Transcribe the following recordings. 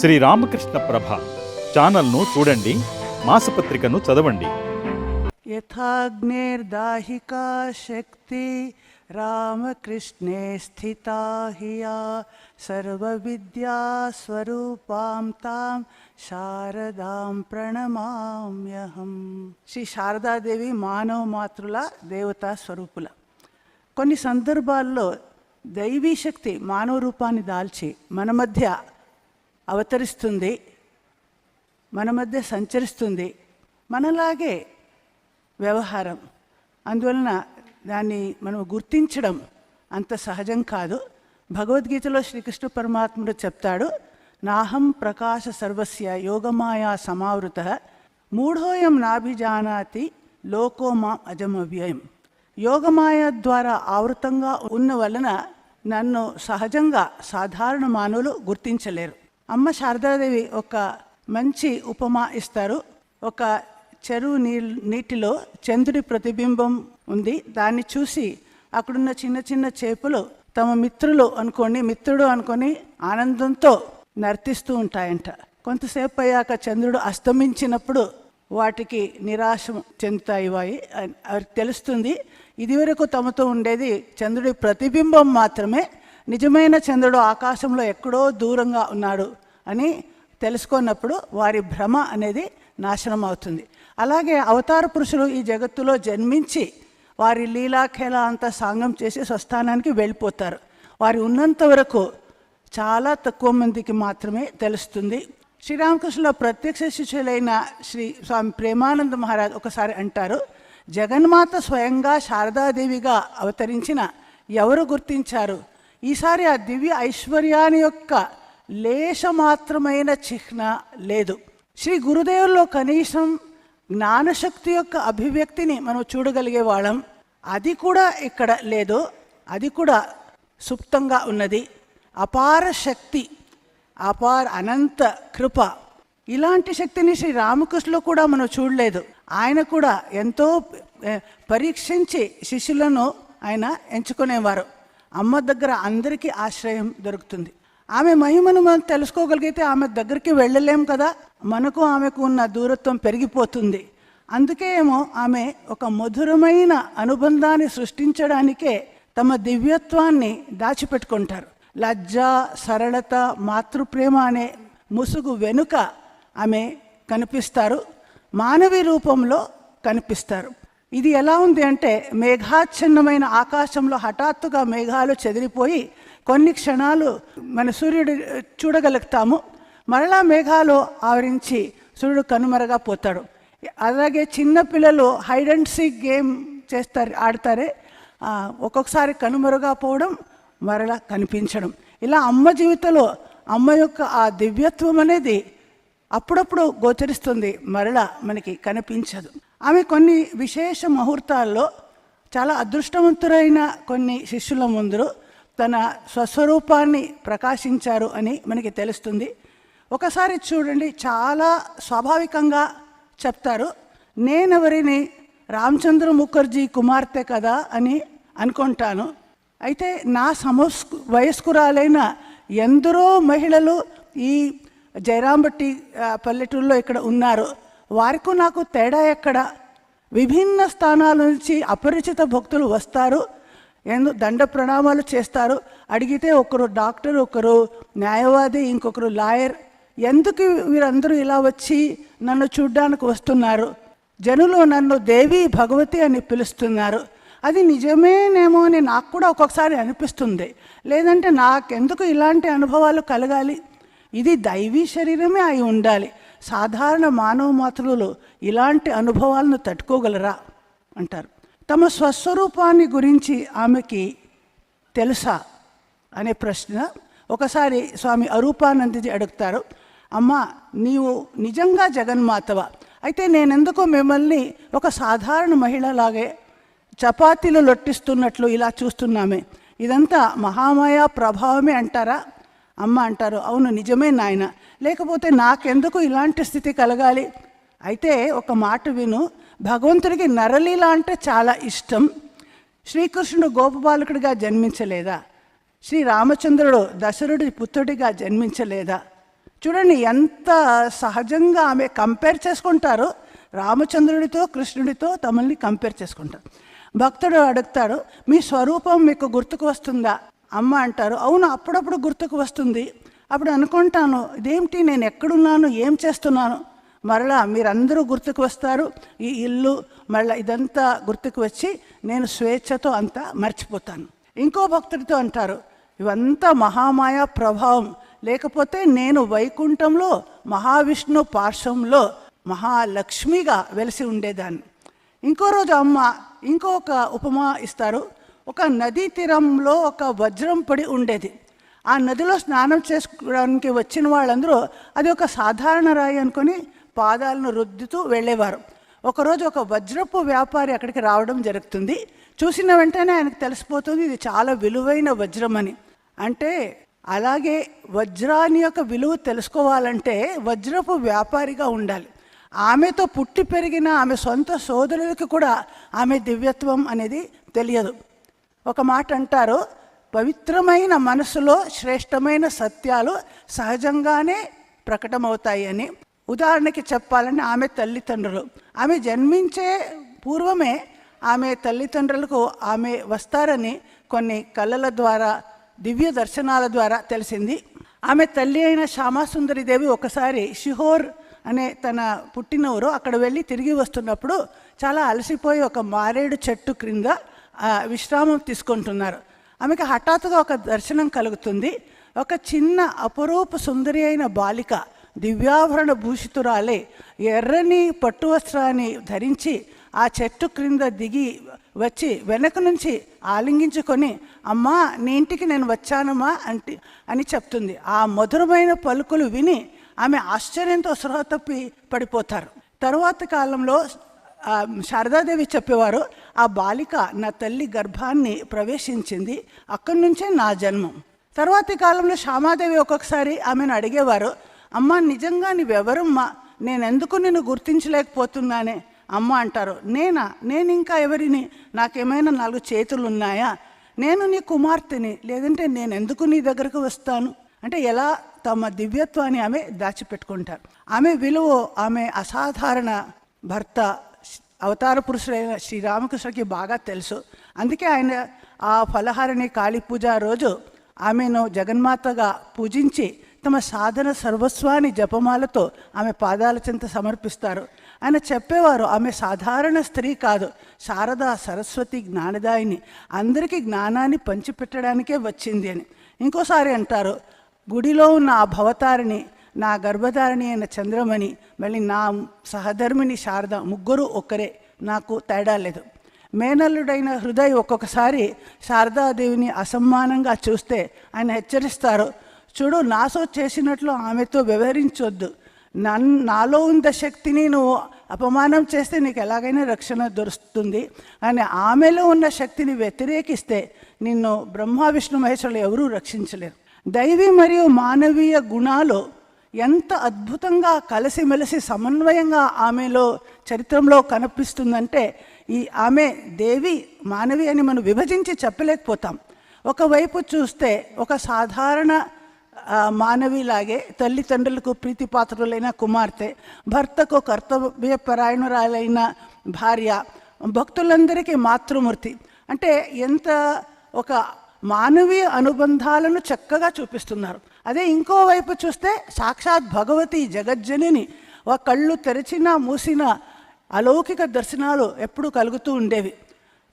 శ్రీ రామకృష్ణ ప్రభ. ఛానల్ను చూడండి మాసపత్రికను చదవండి. యథాగ్నేర్దాహికా శక్తి రామకృష్ణే స్థితా హియా. సర్వవిద్యాస్వరూపాం తాం శారదాం ప్రణమామ్యహం. శ్రీ శారదాదేవి మానవ మాతృల దేవతా స్వరూపుల. కొన్ని సందర్భాల్లో దైవీ శక్తి మానవ రూపాన్ని దాల్చి మన మధ్య అవతరిస్తుంది మన మధ్య సంచరిస్తుంది మనలాగే వ్యవహారం. అందువలన దాన్ని మనం గుర్తించడం అంత సహజం కాదు. భగవద్గీతలో శ్రీకృష్ణ పరమాత్ముడు చెప్తాడు నాహం ప్రకాశ సర్వస్య యోగమాయా సమావృత మూఢోయం నాభిజానాతి లోకో మా అజమవ్యయం. యోగమాయ ద్వారా ఆవృతంగా ఉన్న వలన నన్ను సహజంగా సాధారణ మానవులు గుర్తించలేరు. అమ్మ శారదాదేవి ఒక మంచి ఉపమా ఇస్తారు. ఒక చెరువు నీ నీటిలో చంద్రుడి ప్రతిబింబం ఉంది. దాన్ని చూసి అక్కడున్న చిన్న చిన్న చేపలు తమ మిత్రులు అనుకోండి మిత్రుడు అనుకొని ఆనందంతో నర్తిస్తూ ఉంటాయంట. కొంతసేపు అయ్యాక చంద్రుడు అస్తమించినప్పుడు వాటికి నిరాశ చెందుతాయి వాయి. అని వారికి తెలుస్తుంది. ఇదివరకు తమతో ఉండేది చంద్రుడి ప్రతిబింబం మాత్రమే. నిజమైన చంద్రుడు ఆకాశంలో ఎక్కడో దూరంగా ఉన్నాడు. అని తెలుసుకున్నప్పుడు వారి భ్రమ అనేది నాశనం అవుతుంది. అలాగే అవతార పురుషులు ఈ జగత్తులో జన్మించి వారి లీలాఖేళ అంతా సాంగం చేసి స్వస్థానానికి వెళ్ళిపోతారు. వారి ఉన్నంత వరకు చాలా తక్కువ మందికి మాత్రమే తెలుస్తుంది. శ్రీరామకృష్ణుల ప్రత్యక్ష శిష్యులైన శ్రీ స్వామి ప్రేమానంద మహారాజ్ ఒకసారి అంటారు జగన్మాత స్వయంగా శారదాదేవిగా అవతరించిన ఎవరు గుర్తించారు? ఈసారి ఆ దివ్య ఐశ్వర్యాన్ని యొక్క లేశమాత్రమైన చిహ్న లేదు. శ్రీ గురుదేవుల్లో కనీసం జ్ఞానశక్తి యొక్క అభివ్యక్తిని మనం చూడగలిగే వాళ్ళం. అది కూడా ఇక్కడ లేదు. అది కూడా సుప్తంగా ఉన్నది. అపార శక్తి అపార అనంత కృప. ఇలాంటి శక్తిని శ్రీ రామకృష్ణులు కూడా మనం చూడలేదు. ఆయన కూడా ఎంతో పరీక్షించి శిష్యులను ఆయన ఎంచుకునేవారు. అమ్మ దగ్గర అందరికీ ఆశ్రయం దొరుకుతుంది. ఆమె మహిమను మనం తెలుసుకోగలిగితే ఆమె దగ్గరికి వెళ్ళలేం కదా? మనకు ఆమెకు ఉన్న దూరత్వం పెరిగిపోతుంది. అందుకే ఏమో ఆమె ఒక మధురమైన అనుబంధాన్ని సృష్టించడానికే తమ దివ్యత్వాన్ని దాచిపెట్టుకుంటారు. లజ్జ సరళత మాతృప్రేమ అనే ముసుగు వెనుక ఆమె కనిపిస్తారు. మానవి రూపంలో కనిపిస్తారు. ఇది ఎలా ఉంది అంటే మేఘాచ్ఛన్నమైన ఆకాశంలో హఠాత్తుగా మేఘాలు చెదిరిపోయి కొన్ని క్షణాలు మన సూర్యుడు చూడగలుగుతాము. మరలా మేఘాలు ఆవరించి సూర్యుడు కనుమరగా పోతాడు. అలాగే చిన్నపిల్లలు హైడ్ అండ్ సీక్ గేమ్ చేస్తారు ఆడతారే. ఒక్కొక్కసారి కనుమరుగా పోవడం మరలా కనిపించడం. ఇలా అమ్మ జీవితంలో అమ్మ యొక్క ఆ దివ్యత్వం అనేది అప్పుడప్పుడు గోచరిస్తుంది మరలా మనకి కనిపించదు. ఆమె కొన్ని విశేష ముహూర్తాల్లో చాలా అదృష్టవంతురైన కొన్ని శిష్యుల ముందు తన స్వస్వరూపాన్ని ప్రకాశించారు అని మనకి తెలుస్తుంది. ఒకసారి చూడండి చాలా స్వాభావికంగా చెప్తారు. నేనెవరిని? రామచంద్ర ముఖర్జీ కుమార్తె కదా అని అనుకుంటాను. అయితే నా సమస్ వయస్కురాలైన ఎందరో మహిళలు ఈ జయరాంబట్టి పల్లెటూరులో ఇక్కడ ఉన్నారు. వారికి నాకు తేడా ఎక్కడ? విభిన్న స్థానాల నుంచి అపరిచిత భక్తులు వస్తారు. ఎందు దండ ప్రణామాలు చేస్తారు. అడిగితే ఒకరు డాక్టర్ ఒకరు న్యాయవాది ఇంకొకరు లాయర్. ఎందుకు వీరందరూ ఇలా వచ్చి నన్ను చూడ్డానికి వస్తున్నారు? జనులు నన్ను దేవి భగవతి అని పిలుస్తున్నారు. అది నిజమేనేమో అని నాకు కూడా ఒక్కొక్కసారి అనిపిస్తుంది. లేదంటే నాకెందుకు ఇలాంటి అనుభవాలు కలగాలి? ఇది దైవీ శరీరమే అయి ఉండాలి. సాధారణ మానవ మాతృలు ఇలాంటి అనుభవాలను తట్టుకోగలరా? అంటారు. తమ స్వస్వరూపాన్ని గురించి ఆమెకి తెలుసా అనే ప్రశ్న. ఒకసారి స్వామి అరూపానందజీ అడుగుతారు అమ్మ నీవు నిజంగా జగన్మాతవ? అయితే నేనెందుకో మిమ్మల్ని ఒక సాధారణ మహిళలాగే చపాతీలు లొట్టిస్తున్నట్లు ఇలా చూస్తున్నామే. ఇదంతా మహామాయ ప్రభావమే అంటారా? అమ్మ అంటారు అవును నిజమే నాయన. లేకపోతే నాకెందుకు ఇలాంటి స్థితి కలగాలి? అయితే ఒక మాట విను భగవంతుడికి నరలీల అంటే చాలా ఇష్టం. శ్రీకృష్ణుడు గోపబాలకుడిగా జన్మించలేదా? శ్రీ రామచంద్రుడు దశరుడి పుత్రుడిగా జన్మించలేదా? చూడండి ఎంత సహజంగా ఆమె కంపేర్ చేసుకుంటారు. రామచంద్రుడితో కృష్ణుడితో తమల్ని కంపేర్ చేసుకుంటారు. భక్తుడు అడుగుతాడు మీ స్వరూపం మీకు గుర్తుకు వస్తుందా? అమ్మ అంటారు అవును అప్పుడప్పుడు గుర్తుకు వస్తుంది. అప్పుడు అనుకుంటాను ఇదేమిటి నేను ఎక్కడున్నాను ఏం చేస్తున్నాను? మరలా మీరందరూ గుర్తుకు వస్తారు. ఈ ఇల్లు మళ్ళీ ఇదంతా గుర్తుకు వచ్చి నేను స్వేచ్ఛతో అంతా మర్చిపోతాను. ఇంకో భక్తుడితో అంటారు ఇవంతా మహామాయ ప్రభావం. లేకపోతే నేను వైకుంఠంలో మహావిష్ణు పార్శ్వంలో మహాలక్ష్మిగా వెలిసి ఉండేదాన్ని. ఇంకో రోజు అమ్మ ఇంకొక ఉపమా ఇస్తారు ఒక నదీ తీరంలో ఒక వజ్రం పడి ఉండేది. ఆ నదిలో స్నానం చేసుకోవడానికి వచ్చిన వాళ్ళందరూ అది ఒక సాధారణ రాయి అనుకొని పాదాలను రుద్దుతూ వెళ్ళేవారు. ఒకరోజు ఒక వజ్రపు వ్యాపారి అక్కడికి రావడం జరుగుతుంది. చూసిన వెంటనే ఆయనకు తెలిసిపోతుంది ఇది చాలా విలువైన వజ్రం అని. అంటే అలాగే వజ్రాన్ని యొక్క విలువ తెలుసుకోవాలంటే వజ్రపు వ్యాపారిగా ఉండాలి. ఆమెతో పుట్టి పెరిగిన ఆమె సొంత సోదరులకు కూడా ఆమె దివ్యత్వం అనేది తెలియదు. ఒక మాట అంటారు పవిత్రమైన మనసులో శ్రేష్టమైన సత్యాలు సహజంగానే ప్రకటమవుతాయి అని. ఉదాహరణకి చెప్పాలని ఆమె తల్లిదండ్రులు. ఆమె జన్మించే పూర్వమే ఆమె తల్లిదండ్రులకు ఆమె వస్తారని కొన్ని కళల ద్వారా దివ్య దర్శనాల ద్వారా తెలిసింది. ఆమె తల్లి అయిన శ్యామాసుందరిదేవి ఒకసారి షిహోర్ అనే తన పుట్టినూరు అక్కడ వెళ్ళి తిరిగి వస్తున్నప్పుడు చాలా అలసిపోయి ఒక మారేడు చెట్టు క్రింద ఆ, విశ్రామం తీసుకుంటున్నారు. ఆమెకి హఠాత్తుగా ఒక దర్శనం కలుగుతుంది. ఒక చిన్న అపరూప సుందరి అయిన బాలిక దివ్యాభరణ భూషితురాలే. ఎర్రని పట్టు వస్త్రాన్ని ధరించి ఆ చెట్టు క్రింద దిగి వచ్చి వెనక నుంచి ఆలింగించుకొని అమ్మా నీ ఇంటికి నేను వచ్చానమ్మా అంటే అని చెప్తుంది. ఆ మధురమైన పలుకులు విని ఆమె ఆశ్చర్యంతో సృహ తప్పి పడిపోతారు. తరువాత కాలంలో శారదాదేవి చెప్పేవారు ఆ బాలిక నా తల్లి గర్భాన్ని ప్రవేశించింది అక్కడి నుంచే నా జన్మం. తర్వాతి కాలంలో శ్యామాదేవి ఒక్కొక్కసారి ఆమెను అడిగేవారు అమ్మ నిజంగా నీవెవరమ్మా? నేను ఎందుకు నిన్ను గుర్తించలేకపోతున్నానే? అమ్మ అంటారు నేనా? నేను ఇంకా ఎవరిని? నాకేమైనా నాలుగు చేతులు ఉన్నాయా నేను నీ కుమార్తెని లేదంటే నేను ఎందుకు నీ దగ్గరకు వస్తాను? అంటే ఎలా తమ దివ్యత్వాన్ని ఆమె దాచిపెట్టుకుంటారు. ఆమె విలువ ఆమె అసాధారణ భర్త అవతార పురుషుడైన శ్రీరామకృష్ణకి బాగా తెలుసు. అందుకే ఆయన ఆ ఫలహారిణి కాళీ పూజ రోజు ఆమెను జగన్మాతగా పూజించి తమ సాధన సర్వస్వాన్ని జపమాలతో ఆమె పాదాల చెంత సమర్పిస్తారు. ఆయన చెప్పేవారు ఆమె సాధారణ స్త్రీ కాదు. శారద సరస్వతి జ్ఞానదాయిని. అందరికీ జ్ఞానాన్ని పంచిపెట్టడానికే వచ్చింది అని. ఇంకోసారి అంటారు గుడిలో ఉన్న ఆ భవతారిణి నా గర్భధారిణి అయిన చంద్రమణి మళ్ళీ నా సహధర్మిణి శారద ముగ్గురు ఒక్కరే. నాకు తేడా లేదు. మేనల్లుడైన హృదయ్ ఒక్కొక్కసారి శారదాదేవిని అసమ్మానంగా చూస్తే ఆయన హెచ్చరిస్తారు చూడు నాసో చేసినట్లు ఆమెతో వ్యవహరించొద్దు. నన్ నాలో ఉన్న శక్తిని నువ్వు అపమానం చేస్తే నీకు ఎలాగైనా రక్షణ దొరుకుతుంది. అని ఆమెలో ఉన్న శక్తిని వ్యతిరేకిస్తే నిన్ను బ్రహ్మ విష్ణు మహేశ్వరులు ఎవరూ రక్షించలేరు. దైవి మరియు మానవీయ గుణాలు ఎంత అద్భుతంగా కలిసిమెలిసి సమన్వయంగా ఆమెలో చరిత్రంలో కనిపిస్తుందంటే ఈ ఆమె దేవి మానవి అని మనం విభజించి చెప్పలేకపోతాం. ఒకవైపు చూస్తే ఒక సాధారణ మానవిలాగే తల్లిదండ్రులకు ప్రీతిపాత్రులైన కుమార్తె భర్తకు కర్తవ్యపరాయణురాలైన భార్య భక్తులందరికీ మాతృమూర్తి. అంటే ఎంత ఒక మానవీయ అనుబంధాలను చక్కగా చూపిస్తున్నారు. అదే ఇంకోవైపు చూస్తే సాక్షాత్ భగవతి జగజ్జనిని ఒక కళ్ళు తెరిచినా మూసిన అలౌకిక దర్శనాలు ఎప్పుడూ కలుగుతూ ఉండేవి.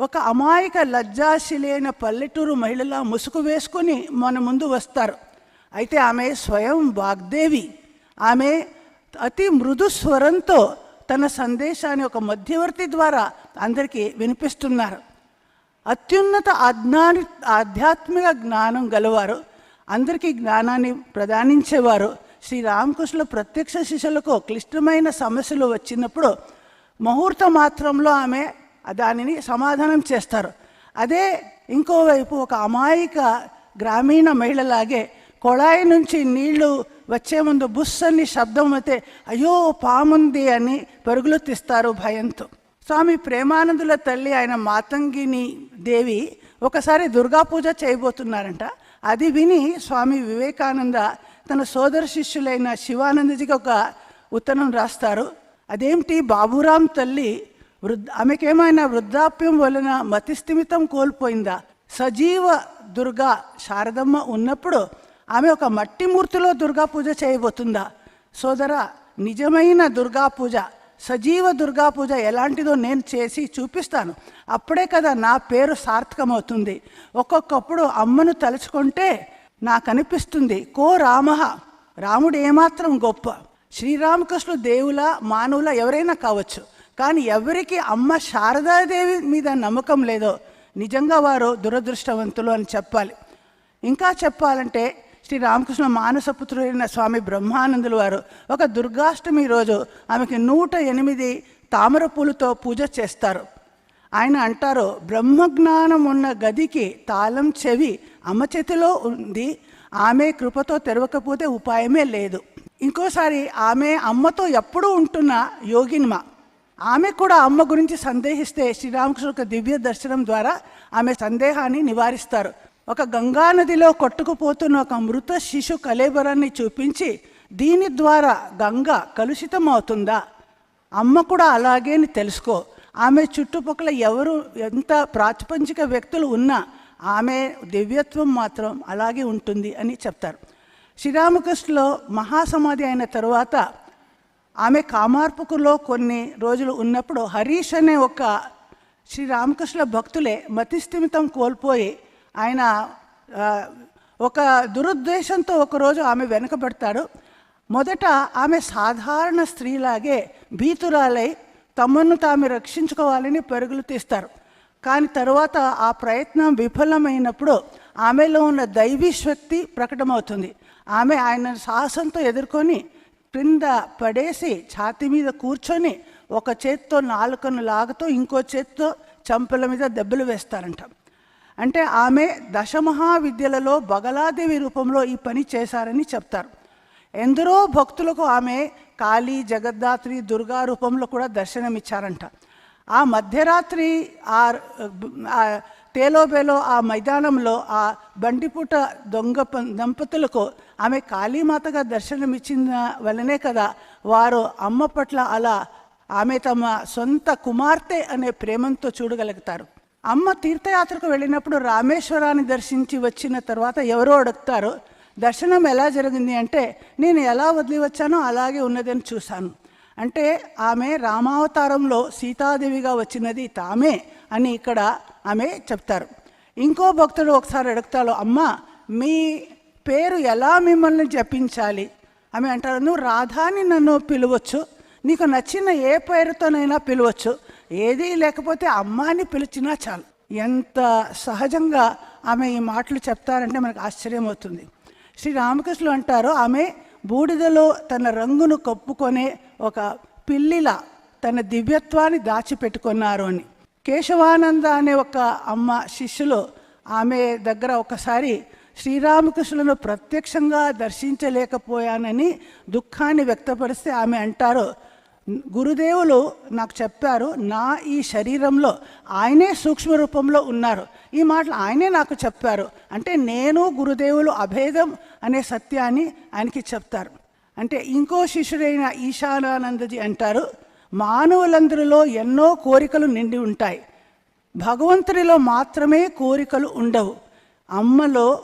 ఒక అమాయక లజ్జాశిలైన పల్లెటూరు మహిళలా ముసుగు వేసుకొని మన ముందు వస్తారు. అయితే ఆమె స్వయం వాగ్దేవి. ఆమె అతి మృదు స్వరంతో తన సందేశాన్ని ఒక మధ్యవర్తి ద్వారా అందరికీ వినిపిస్తున్నారు. అత్యున్నత అజ్ఞాని ఆధ్యాత్మిక జ్ఞానం గలవారు అందరికీ జ్ఞానాన్ని ప్రదానించేవారు శ్రీరామకృష్ణుల ప్రత్యక్ష శిష్యులకు క్లిష్టమైన సమస్యలు వచ్చినప్పుడు ముహూర్త మాత్రంలో ఆమె దానిని సమాధానం చేస్తారు. అదే ఇంకోవైపు ఒక అమాయక గ్రామీణ మహిళలాగే కొళాయి నుంచి నీళ్ళు వచ్చే ముందు బుస్సని శబ్దం అయితే అయ్యో పాముంది అని పరుగులు తీస్తారు భయంతో. స్వామి ప్రేమానందుల తల్లి ఆయన మాతంగిని దేవి ఒకసారి దుర్గా పూజ చేయబోతున్నారంట. అది విని స్వామి వివేకానంద తన సోదర శిష్యులైన శివానందజీకి ఒక ఉత్తరం రాస్తారు. అదేమిటి బాబురాం తల్లి? వృద్ధ ఆమెకేమైనా వృద్ధాప్యం వలన మతిస్థిమితం కోల్పోయిందా? సజీవ దుర్గా శారదమ్మ ఉన్నప్పుడు ఆమె ఒక మట్టి మూర్తిలో దుర్గా పూజ చేయబోతుందా? సోదర నిజమైన దుర్గా పూజ సజీవ దుర్గా పూజ ఎలాంటిదో నేను చేసి చూపిస్తాను. అప్పుడే కదా నా పేరు సార్థకమవుతుంది. ఒక్కొక్కప్పుడు అమ్మను తలుచుకుంటే నాకు అనిపిస్తుంది కో రామ రాముడు ఏమాత్రం గొప్ప. శ్రీరామకృష్ణుడు దేవుల మానవుల ఎవరైనా కావచ్చు. కానీ ఎవరికి అమ్మ శారదాదేవి మీద నమ్మకం లేదో నిజంగా వారు దురదృష్టవంతులు అని చెప్పాలి. ఇంకా చెప్పాలంటే శ్రీ రామకృష్ణ మానసపుత్రుడైన స్వామి బ్రహ్మానందులు వారు ఒక దుర్గాష్టమి రోజు ఆమెకి నూట ఎనిమిది తామర పూలతో పూజ చేస్తారు. ఆయన అంటారు బ్రహ్మజ్ఞానం ఉన్న గదికి తాళం చెవి అమ్మ చేతిలో ఉంది. ఆమె కృపతో తెరవకపోతే ఉపాయమే లేదు. ఇంకోసారి ఆమె అమ్మతో ఎప్పుడూ ఉంటున్న యోగినిమ. ఆమె కూడా అమ్మ గురించి సందేహిస్తే శ్రీరామకృష్ణ యొక్క దివ్య దర్శనం ద్వారా ఆమె సందేహాన్ని నివారిస్తారు. ఒక గంగా నదిలో కొట్టుకుపోతున్న ఒక మృత శిశు కలేబరాన్ని చూపించి దీని ద్వారా గంగ కలుషితం అవుతుందా అమ్మ కూడా అలాగే అని తెలుసుకో. ఆమె చుట్టుపక్కల ఎవరు ఎంత ప్రాతిపంచిక వ్యక్తులు ఉన్నా ఆమె దివ్యత్వం మాత్రం అలాగే ఉంటుంది అని చెప్తారు. శ్రీరామకృష్ణలో మహాసమాధి అయిన తరువాత ఆమె కామార్పుకులో కొన్ని రోజులు ఉన్నప్పుడు హరీష్ అనే ఒక శ్రీరామకృష్ణ భక్తులే మతిస్థిమితం కోల్పోయి ఆయన ఒక దురుద్దేశంతో ఒకరోజు ఆమె వెనకబడతాడు. మొదట ఆమె సాధారణ స్త్రీలాగే భీతురాలై తమను తాము రక్షించుకోవాలని పరుగులు తీస్తారు. కానీ తరువాత ఆ ప్రయత్నం విఫలమైనప్పుడు ఆమెలో ఉన్న దైవీ శక్తి ప్రకటమవుతుంది. ఆమె ఆయన సాహసంతో ఎదుర్కొని క్రింద పడేసి ఛాతీ మీద కూర్చొని ఒక చేత్తో నాలుకను లాగుతూ ఇంకో చేత్తో చంపల మీద దెబ్బలు వేస్తారంట. అంటే ఆమె దశమహావిద్యలలో బగలాదేవి రూపంలో ఈ పని చేశారని చెప్తారు. ఎందరో భక్తులకు ఆమె కాళీ జగద్ధాత్రి దుర్గా రూపంలో కూడా దర్శనమిచ్చారంట. ఆ మధ్యరాత్రి ఆ తేలోబేలో ఆ మైదానంలో ఆ బండిపూట దొంగ దంపతులకు ఆమె కాళీమాతగా దర్శనమిచ్చిన వలనే కదా వారు అమ్మ పట్ల అలా ఆమె తమ సొంత కుమార్తె అనే ప్రేమంతో చూడగలుగుతారు. అమ్మ తీర్థయాత్రకు వెళ్ళినప్పుడు రామేశ్వరాన్ని దర్శించి వచ్చిన తర్వాత ఎవరో అడుగుతారు దర్శనం ఎలా జరిగింది అంటే నేను ఎలా వదిలి వచ్చానో అలాగే ఉన్నదని చూశాను. అంటే ఆమె రామావతారంలో సీతాదేవిగా వచ్చినది తామే అని ఇక్కడ ఆమె చెప్తారు. ఇంకో భక్తుడు ఒకసారి అడుగుతాడు అమ్మ మీ పేరు ఎలా మిమ్మల్ని జపించాలి? ఆమె అంటారు నువ్వు రాధాని నన్ను పిలవచ్చు. నీకు నచ్చిన ఏ పేరుతోనైనా పిలవచ్చు. ఏదీ లేకపోతే అమ్మాని పిలిచినా చాలు. ఎంత సహజంగా ఆమె ఈ మాటలు చెప్తారంటే మనకు ఆశ్చర్యం అవుతుంది శ్రీ రామకృష్ణులు అంటారు ఆమె బూడిదలో తన రంగును కప్పుకొనే ఒక పిల్లిలా తన దివ్యత్వాన్ని దాచిపెట్టుకున్నారు అని. కేశవానంద అనే ఒక అమ్మ శిష్యులు ఆమె దగ్గర ఒకసారి శ్రీరామకృష్ణులను ప్రత్యక్షంగా దర్శించలేకపోయానని దుఃఖాన్ని వ్యక్తపరిస్తే ఆమె అంటారు గురుదేవులు నాకు చెప్పారు నా ఈ శరీరంలో ఆయనే సూక్ష్మ రూపంలో ఉన్నారు. ఈ మాటలు ఆయనే నాకు చెప్పారు. అంటే నేను గురుదేవులు అభేదం అనే సత్యాన్ని ఆయనకి చెప్తారు. అంటే ఇంకో శిష్యుడైన ఈశానానందజీ అంటారు మానవులందరిలో ఎన్నో కోరికలు నిండి ఉంటాయి. భగవంతుడిలో మాత్రమే కోరికలు ఉండవు. అమ్మలో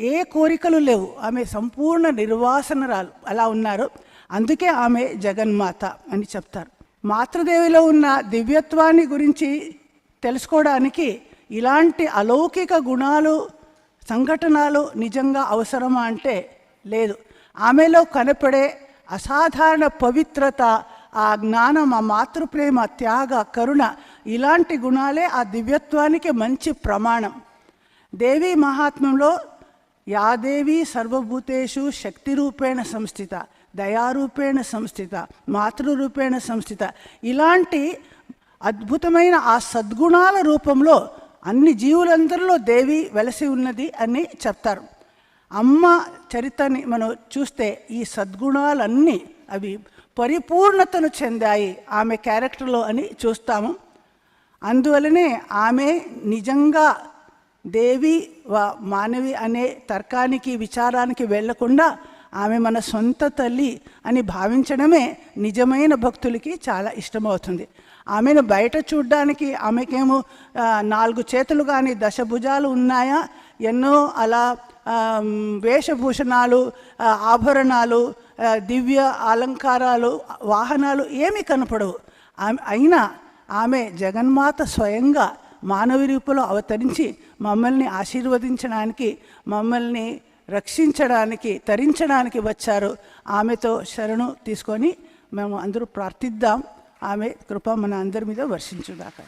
ఏ కోరికలు లేవు. ఆమె సంపూర్ణ నిర్వాసనరాలు అలా ఉన్నారు. అందుకే ఆమె జగన్మాత అని చెప్తారు. మాతృదేవిలో ఉన్న దివ్యత్వాన్ని గురించి తెలుసుకోవడానికి ఇలాంటి అలౌకిక గుణాలు సంఘటనలు నిజంగా అవసరమా అంటే లేదు. ఆమెలో కనపడే అసాధారణ పవిత్రత ఆ జ్ఞానం ఆ మాతృప్రేమ త్యాగ కరుణ ఇలాంటి గుణాలే ఆ దివ్యత్వానికి మంచి ప్రమాణం. దేవి మహాత్మ్యంలో యాదేవి సర్వభూతేషు శక్తిరూపేణ సంస్థిత దయారూపేణ సంస్థిత మాతృరూపేణ సంస్థిత. ఇలాంటి అద్భుతమైన ఆ సద్గుణాల రూపంలో అన్ని జీవులందరిలో దేవి వెలసి ఉన్నది అని చెప్తారు. అమ్మ చరిత్రని మనం చూస్తే ఈ సద్గుణాలన్నీ అవి పరిపూర్ణతను చెందాయి ఆమె క్యారెక్టర్లో అని చూస్తాము. అందువలనే ఆమె నిజంగా దేవి వా మానవి అనే తర్కానికి విచారానికి వెళ్ళకుండా ఆమె మన సొంత తల్లి అని భావించడమే నిజమైన భక్తులకి చాలా ఇష్టమవుతుంది. ఆమెను బయట చూడ్డానికి ఆమెకేమో నాలుగు చేతులు కానీ దశభుజాలు ఉన్నాయా? ఎన్నో అలా వేషభూషణాలు ఆభరణాలు దివ్య అలంకారాలు వాహనాలు ఏమీ కనపడవు. ఆమె అయినా ఆమె జగన్మాత స్వయంగా మానవ రూపంలో అవతరించి మమ్మల్ని ఆశీర్వదించడానికి మమ్మల్ని రక్షించడానికి తరించడానికి వచ్చారు. ఆమెతో శరణు తీసుకొని మేము అందరూ ప్రార్థిద్దాం. ఆమె కృప మన అందరి మీద వర్షించుదాకా